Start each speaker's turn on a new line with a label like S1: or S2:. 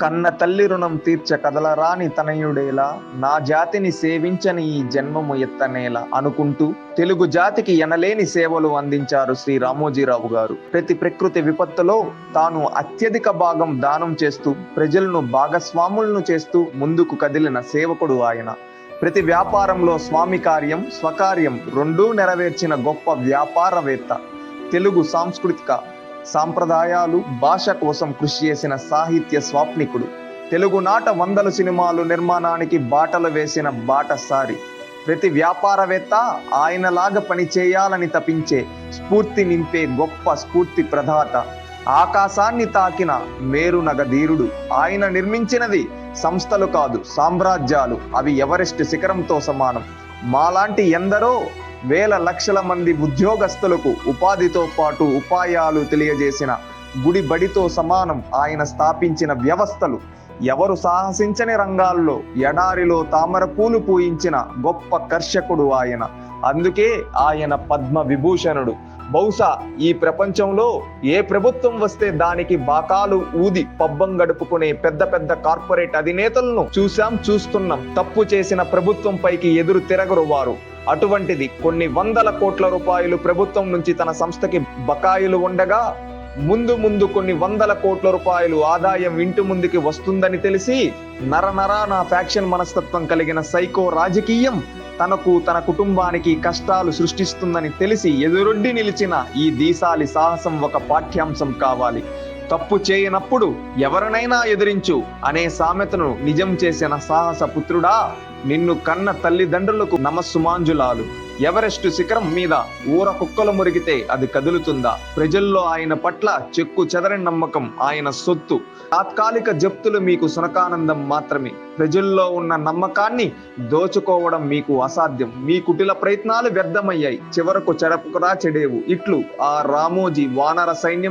S1: కన్న తల్లి రుణం తీర్చ కదలరాని తనయుడేలా నా జాతిని సేవించని ఈ జన్మము ఎత్తనేలా అనుకుంటూ తెలుగు జాతికి ఎనలేని సేవలు అందించారు శ్రీ రామోజీరావు గారు. ప్రతి ప్రకృతి విపత్తులో తాను అత్యధిక భాగం దానం చేస్తూ ప్రజలను భాగస్వాములను చేస్తూ ముందుకు కదిలిన సేవకుడు ఆయన. ప్రతి వ్యాపారంలో స్వామి కార్యం స్వకార్యం రెండూ నెరవేర్చిన గొప్ప వ్యాపారవేత్త. తెలుగు సాంస్కృతిక సాంప్రదాయాలు భాష కోసం కృషి చేసిన సాహిత్య స్వాప్నికుడు. తెలుగునాట వందల సినిమాలు నిర్మాణానికి బాటలు వేసిన బాటసారి. ప్రతి వ్యాపారవేత్త ఆయనలాగా పని చేయాలని తపించే స్ఫూర్తి నింపే గొప్ప స్ఫూర్తి ప్రదాత ఆకాశాన్ని తాకిన మేరునగధీరుడు ఆయన నిర్మించినది సంస్థలు కాదు సామ్రాజ్యాలు. అవి ఎవరెస్ట్ శిఖరంతో సమానం. మాలాంటి ఎందరో వేల లక్షల మంది ఉద్యోగస్తులకు ఉపాధితో పాటు ఉపాయాలు తెలియజేసిన గుడి బడితో సమానం ఆయన స్థాపించిన వ్యవస్థలు. ఎవరు సాహసించని రంగాల్లో ఎడారిలో తామర పూలు పూయించిన గొప్ప కర్షకుడు ఆయన. అందుకే ఆయన పద్మ విభూషణుడు. బహుశా ఈ ప్రపంచంలో ఏ ప్రభుత్వం వస్తే దానికి బాకాలు ఊది పబ్బం గడుపుకునే పెద్ద పెద్ద కార్పొరేట్ అధినేతలను చూశాం చూస్తున్నాం. తప్పు చేసిన ప్రభుత్వం పైకి ఎదురు తిరగరు వారు. అటువంటిది కొన్ని వందల కోట్ల రూపాయలు ప్రభుత్వం నుంచి తన సంస్థకి బకాయిలు ఉండగా ముందు ముందు కొన్ని వందల కోట్ల రూపాయలు ఆదాయం ఇంటి ముందుకి వస్తుందని తెలిసి నరనరాన ఫ్యాక్షన్ మనస్తత్వం కలిగిన సైకో రాజకీయం తనకు తన కుటుంబానికి కష్టాలు సృష్టిస్తుందని తెలిసి ఎదురొడ్డి నిలిచిన ఈ దీసాలి సాహసం ఒక పాఠ్యాంశం కావాలి. తప్పు చేయనప్పుడు ఎవరినైనా ఎదిరించు అనే సామెతను నిజం చేసిన సాహస పుత్రుడా నిన్ను కన్న తల్లిదండ్రులకు నమస్సుమాంజులాలు. ఎవరెస్ట్ శిఖరం మీద ఊర కుక్కలు మురిగితే అది కదులుతుందా? ప్రజల్లో ఆయన పట్ల చెక్కు చెదరని నమ్మకం ఆయన సొత్తు. తాత్కాలిక జప్తులు మీకు సునకానందం మాత్రమే. ప్రజల్లో ఉన్న నమ్మకాన్ని దోచుకోవడం మీకు అసాధ్యం. మీ కుటిల ప్రయత్నాలు వ్యర్థమయ్యాయి. చివరకు చెడపుకురా చెడేవు. ఇట్లు ఆ రామోజీ వానర సైన్యం